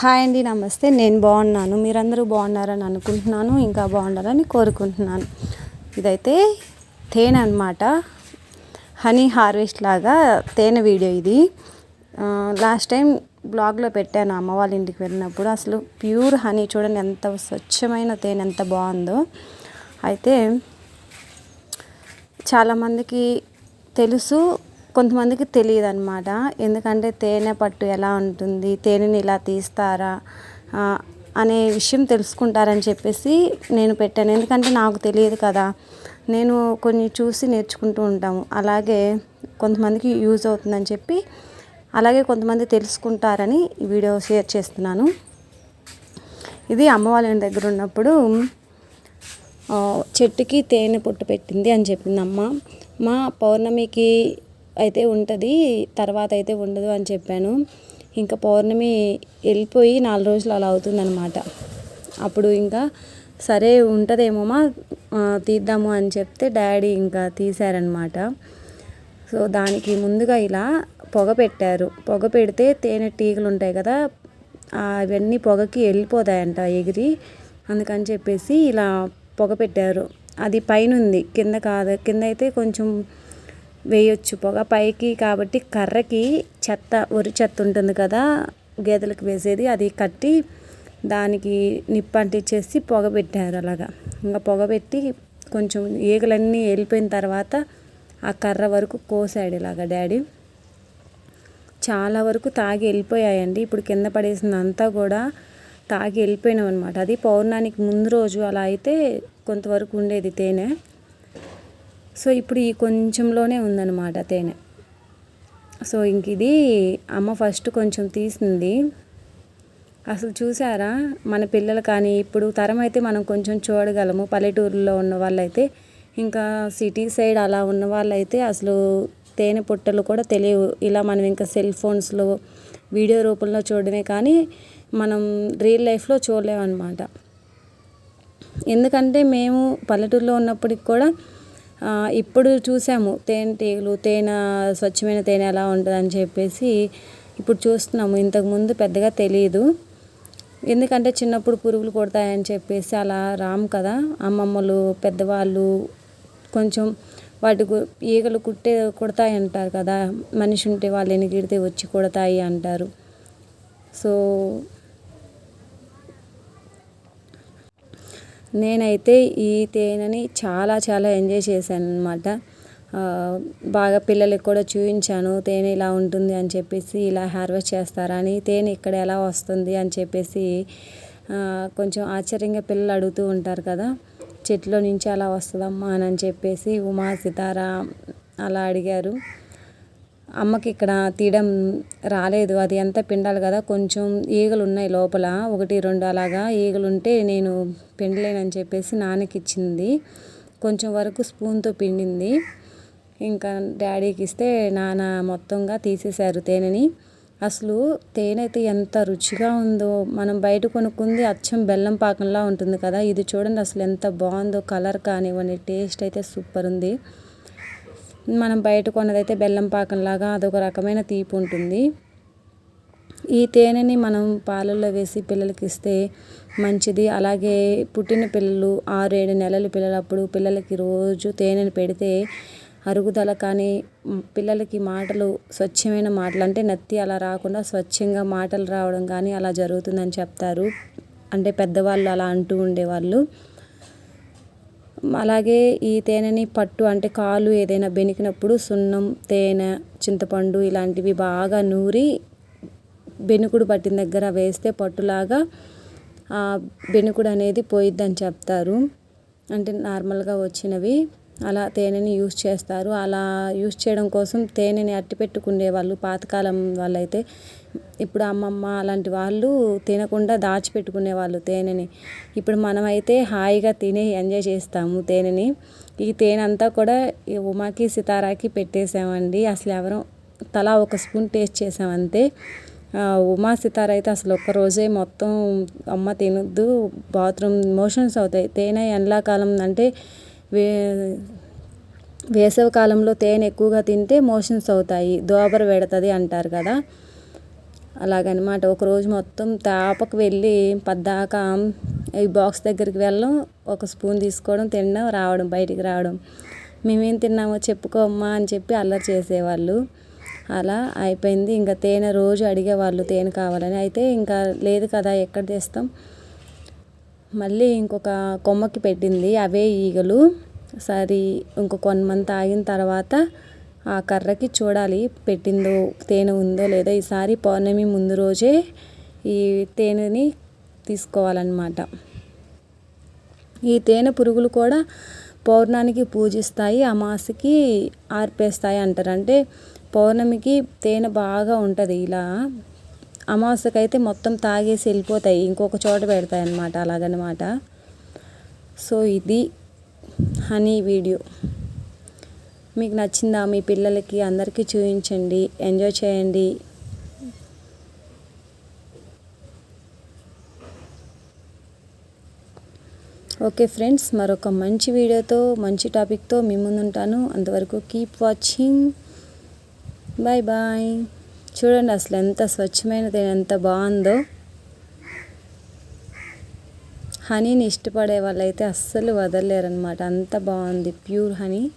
Hi అండి నమస్తే. నేను బాగున్నాను. మీరందరూ బాగున్నారని అనుకుంటున్నాను. ఇంకా బాగుండాలని కోరుకుంటున్నాను. ఇదైతే తేనె అనమాట హనీ హార్వెస్ట్ లాగా తేనె వీడియో ఇది. లాస్ట్ టైం బ్లాగ్లో పెట్టాను అమ్మ వాళ్ళ ఇంటికి వెళ్ళినప్పుడు. అసలు ప్యూర్ హనీ చూడండి ఎంత స్వచ్ఛమైన తేనె ఎంత బాగుందో. అయితే చాలామందికి తెలుసు కొంతమందికి తెలియదు అనమాట ఎందుకంటే తేనె పట్టు ఎలా ఉంటుంది తేనెని ఇలా తీస్తారా అనే విషయం తెలుసుకుంటారని చెప్పేసి నేను పెట్టాను. ఎందుకంటే నాకు తెలియదు కదా. నేను కొన్ని చూసి నేర్చుకుంటూ ఉంటాము. అలాగే కొంతమందికి యూజ్ అవుతుందని చెప్పి అలాగే కొంతమంది తెలుసుకుంటారని ఈ వీడియో షేర్ చేస్తున్నాను. ఇది అమ్మ దగ్గర ఉన్నప్పుడు చెట్టుకి తేనె పుట్టు పెట్టింది అని చెప్పింది అమ్మ. మా పౌర్ణమికి అయితే ఉంటుంది తర్వాత అయితే ఉండదు అని చెప్పాను. ఇంకా పౌర్ణమి వెళ్ళిపోయి నాలుగు రోజులు అలా అవుతుందన్నమాట. అప్పుడు ఇంకా సరే ఉంటుందేమోమా తీద్దాము అని చెప్తే డాడీ ఇంకా తీశారనమాట సో దానికి ముందుగా ఇలా పొగ పెట్టారు. పొగ పెడితే తేనె టీగలు ఉంటాయి కదా అవన్నీ పొగకి వెళ్ళిపోతాయంట ఎగిరి. అందుకని చెప్పేసి ఇలా పొగ పెట్టారు. అది పైన ఉంది కింద కాదు కింద అయితే కొంచెం వేయొచ్చు. పొగ పైకి కాబట్టి కర్రకి చెత్త వరి చెత్త ఉంటుంది కదా గేదెలకు వేసేది. అది కట్టి దానికి నిప్పు అంటించేసి పొగ పెట్టారు అలాగా. ఇంకా పొగ పెట్టి కొంచెం ఈగలన్నీ వెళ్ళిపోయిన తర్వాత ఆ కర్ర వరకు కోసాడు ఇలాగా డాడీ. చాలా వరకు తాగి వెళ్ళిపోయాయండి. ఇప్పుడు కింద పడేసిందంతా కూడా తాగి వెళ్ళిపోయినాం అనమాట అది పౌర్ణానికి ముందు రోజు అలా అయితే కొంతవరకు ఉండేది తేనె. సో ఇప్పుడు ఈ కొంచెంలోనే ఉందన్నమాట తేనె. సో ఇంక ఇది అమ్మ ఫస్ట్ కొంచెం తీసింది. అసలు చూసారా? మన పిల్లలు కానీ ఇప్పుడు తరం అయితే మనం కొంచెం చూడగలము. పల్లెటూరులో ఉన్న వాళ్ళైతే ఇంకా సిటీ సైడ్ అలా ఉన్న వాళ్ళైతే అసలు తేనె పుట్టలు కూడా తెలియవు. ఇలా మనం ఇంకా సెల్ ఫోన్స్లో వీడియో రూపంలో చూడడమే కానీ మనం రియల్ లైఫ్లో చూడలేమన్నమాట. ఎందుకంటే మేము పల్లెటూరులో ఉన్నప్పటికి కూడా ఇప్పుడు చూసాము తేనెటీగలు తేనె స్వచ్ఛమైన తేనె ఎలా ఉంటుందని చెప్పేసి ఇప్పుడు చూస్తున్నాము. ఇంతకుముందు పెద్దగా తెలియదు ఎందుకంటే చిన్నప్పుడు పురుగులు కొడతాయని చెప్పేసి అలా రాము కదా. అమ్మమ్మలు పెద్దవాళ్ళు కొంచెం వాటి ఈగలు కుట్టే కొడతాయి అంటారు కదా. మనిషి ఉంటే వాళ్ళు ఎనిగిడితే వచ్చి కొడతాయి అంటారు. సో నేనైతే ఈ తేనెని చాలా చాలా ఎంజాయ్ చేశాను అనమాట బాగా పిల్లలకి కూడా చూపించాను తేనె ఇలా ఉంటుంది అని చెప్పేసి ఇలా హార్వెస్ట్ చేస్తారని తేనె ఇక్కడ ఎలా వస్తుంది అని చెప్పేసి కొంచెం ఆశ్చర్యంగా పిల్లలు అడుగుతూ ఉంటారు కదా చెట్లో నుంచి అలా వస్తుందమ్మా అని చెప్పేసి ఉమా సితార అలా అడిగారు. అమ్మకి ఇక్కడ తీయడం రాలేదు. అది ఎంత పిండాలి కదా? కొంచెం ఈగలు ఉన్నాయి లోపల. ఒకటి రెండు అలాగా ఈగలు ఉంటే నేను పిండలేనని చెప్పేసి నాన్నకి ఇచ్చింది. కొంచెం వరకు స్పూన్తో పిండింది. ఇంకా డాడీకి ఇస్తే నాన్న మొత్తంగా తీసేశారు తేనెని. అసలు తేనె అయితే ఎంత రుచిగా ఉందో. మనం బయట కొనుక్కుంది అచ్చం బెల్లం పాకంలా ఉంటుంది కదా. ఇది చూడండి అసలు ఎంత బాగుందో. కలర్ కానివ్వండి టేస్ట్ అయితే సూపర్ ఉంది. మనం బయట కొన్నదైతే బెల్లం పాకంలాగా అదొక రకమైన తీపి ఉంటుంది. ఈ తేనెని మనం పాలల్లో వేసి పిల్లలకి ఇస్తే మంచిది. అలాగే పుట్టిన పిల్లలు ఆరు ఏడు నెలల పిల్లలప్పుడు పిల్లలకి రోజు తేనెని పెడితే అరుగుదల కానీ పిల్లలకి మాటలు స్వచ్ఛమైన మాటలు అంటే నత్తి అలా రాకుండా స్వచ్ఛంగా మాటలు రావడం కానీ అలా జరుగుతుందని చెప్తారు. అంటే పెద్దవాళ్ళు అలా అంటూ ఉండేవాళ్ళు. అలాగే ఈ తేనెని పట్టు అంటే కాలు ఏదైనా బెనికినప్పుడు సున్నం తేనె చింతపండు ఇలాంటివి బాగా నూరి బెనుకుడు పట్టిన దగ్గర వేస్తే పట్టులాగా బెనుకుడు అనేది పోయిద్దని చెప్తారు. అంటే నార్మల్గా వచ్చినవి. అలా తేనెని యూస్ చేస్తారు. అలా యూస్ చేయడం కోసం తేనెని అట్టి పెట్టుకునే వాళ్ళు పాతకాలం వాళ్ళైతే ఇప్పుడు అమ్మమ్మ అలాంటి వాళ్ళు తినకుండా దాచిపెట్టుకునే వాళ్ళు తేనెని. ఇప్పుడు మనమైతే హాయిగా తిని ఎంజాయ్ చేస్తాము తేనెని. ఈ తేనె అంతా కూడా ఉమాకి సితారాకి పెట్టేసామండి. అసలు ఎవరో తలా ఒక స్పూన్ టేస్ట్ చేసామంతే ఉమా సితార అయితే అసలు ఒక్క రోజే మొత్తం అమ్మ తినొద్దు. బాత్రూమ్ మోషన్స్ అవుతాయి. తేనె ఎండాకాలం అంటే వే వేసవికాలంలో తేనె ఎక్కువగా తింటే మోషన్స్ అవుతాయి దోబర పెడుతుంది అంటారు కదా. అలాగనమాట. ఒకరోజు మొత్తం తాపకు వెళ్ళి పద్దాకా ఈ బాక్స్ దగ్గరికి వెళ్ళడం ఒక స్పూన్ తీసుకోవడం తినడం రావడం బయటికి రావడం. మేమేం తిన్నామో చెప్పుకోమ్మా అని చెప్పి అల్లరి చేసేవాళ్ళు. అలా అయిపోయింది. ఇంకా తేనె రోజు అడిగేవాళ్ళు తేనె కావాలని. అయితే ఇంకా లేదు కదా ఎక్కడ తెస్తాం? మళ్ళీ ఇంకొక కొమ్మకి పెట్టింది అవే ఈగలు. సరే ఇంకో మంత్ ఆగిన తర్వాత ఆ కర్రకి చూడాలి పెట్టిందో తేనె ఉందో లేదో. ఈసారి పౌర్ణమి ముందు రోజే ఈ తేనెని తీసుకోవాలన్నమాట. ఈ తేనె పురుగులు కూడా పౌర్ణానికి పూజిస్తాయి అమాసకి ఆర్పేస్తాయి అంటారు. అంటే పౌర్ణమికి తేనె బాగా ఉంటుంది ఇలా. అమావాస్యకైతే మొత్తం తాగేసి వెళ్ళిపోతాయి. ఇంకొక చోట పెడతాయి అన్నమాట అలాగనమాట. సో ఇది హనీ వీడియో. మీకు నచ్చిందా? మీ పిల్లలకి అందరికీ చూపించండి. ఎంజాయ్ చేయండి. ఓకే ఫ్రెండ్స్ మరొక మంచి వీడియోతో మంచి టాపిక్తో మీ ముందుంటాను. అంతవరకు కీప్ వాచింగ్. Bye bye. చూడండి అసలు ఎంత స్వచ్ఛమైనది ఎంత బాగుందో. హనీని ఇష్టపడే వాళ్ళైతే అస్సలు వదలలేరనమాట అంత బాగుంది. Pure honey.